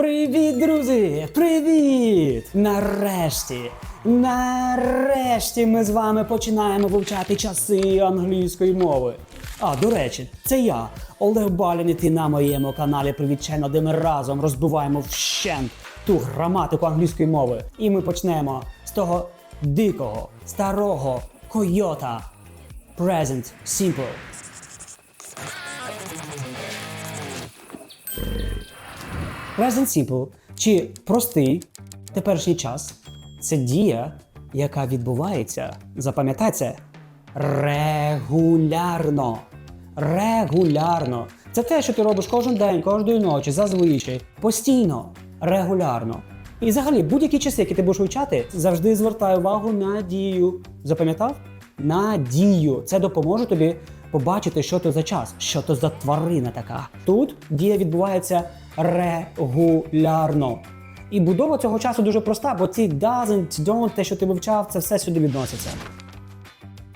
Привіт, друзі! Привіт! Нарешті! Нарешті ми з вами починаємо вивчати часи англійської мови. А, до речі, це я, Олег Балін, і ти на моєму каналі Привіт Channel, де ми разом розбиваємо вщент ту граматику англійської мови. І ми почнемо з того дикого, старого койота. Present Simple. Present Simple чи простий теперішній час це дія, яка відбувається, запам'ятай це, регулярно. Регулярно. Це те, що ти робиш кожен день, кожної ночі, зазвичай, постійно, регулярно. І взагалі, будь-які часи, які ти будеш вивчати, завжди звертай увагу на дію. Запам'ятав? На дію. Це допоможе тобі побачити, що то за час, що то за тварина така. Тут дія відбувається регулярно. І будова цього часу дуже проста, бо ці doesn't, don't, те, що ти вивчав, це все сюди відноситься.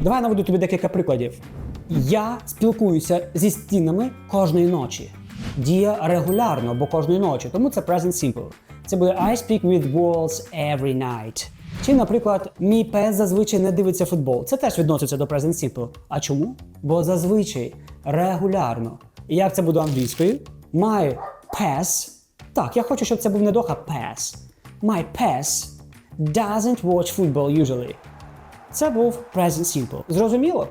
Давай наведу тобі декілька прикладів. Я спілкуюся зі стінами кожної ночі. Дія регулярно, бо кожної ночі, тому це present simple. Це буде I speak with walls every night. Чи, наприклад, мій пес зазвичай не дивиться футбол. Це теж відноситься до present simple. А чому? Бо зазвичай регулярно. І як це буде англійською? My pes. Так, я хочу, щоб це був не доха pes. My pass doesn't watch football usually. Це був present simple. Зрозуміло?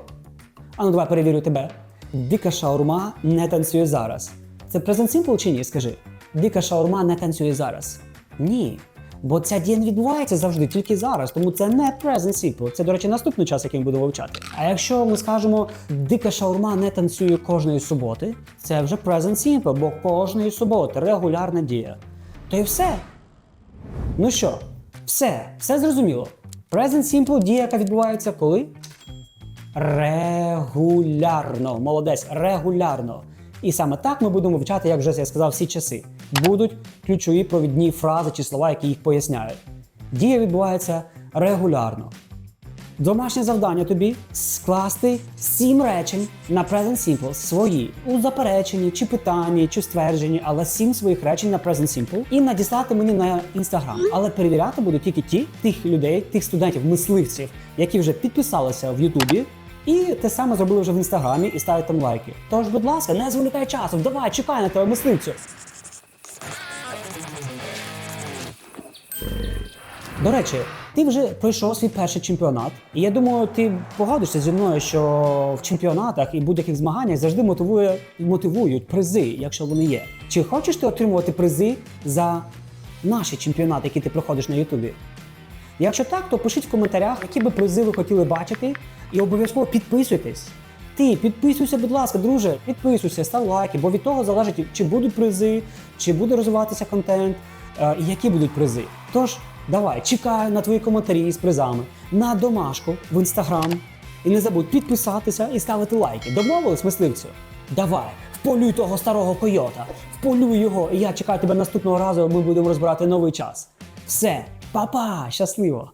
А ну давай перевірю тебе. Дика шаурма не танцює зараз. Це present simple чи ні? Скажи. Дика шаурма не танцює зараз. Ні. Бо ця дія не відбувається завжди, тільки зараз, тому це не present simple. Це, до речі, наступний час, який ми будемо вивчати. А якщо ми скажемо дика шаурма не танцює кожної суботи, це вже present simple, бо кожної суботи регулярна дія. То і все. Ну що, все, все зрозуміло. Present simple дія, яка відбувається коли? Регулярно. Молодець, регулярно. І саме так ми будемо вивчати, як вже я сказав, всі часи. Будуть ключові провідні фрази чи слова, які їх поясняють. Дія відбувається регулярно. Домашнє завдання тобі скласти сім речень на Present Simple свої у запереченні, чи питанні, чи ствердженні, але сім своїх речень на Present Simple і надіслати мені на Instagram. Але перевіряти будуть тільки ті тих людей, тих студентів, мисливців, які вже підписалися в Ютубі. І те саме зробили вже в інстаграмі і ставить там лайки. Тож, будь ласка, не зволікай часу, давай, чекай на тебе мисливцю. До речі, ти вже пройшов свій перший чемпіонат, і я думаю, ти погодишся зі мною, що в чемпіонатах і будь-яких змаганнях завжди мотивує, мотивують призи, якщо вони є. Чи хочеш ти отримувати призи за наші чемпіонати, які ти проходиш на Ютубі? Якщо так, то пишіть в коментарях, які би призи ви хотіли бачити, і обов'язково підписуйтесь. Ти підписуйся, будь ласка, друже, підписуйся, став лайки, бо від того залежить, чи будуть призи, чи буде розвиватися контент, е, і які будуть призи. Тож, давай, чекаю на твої коментарі з призами, на домашку в інстаграм. І не забудь підписатися і ставити лайки. Домовились, мисливцю? Давай, вполюй того старого койота, вполюй його, і я чекаю тебе наступного разу, ми будемо розбирати новий час. Все, па-па, щасливо!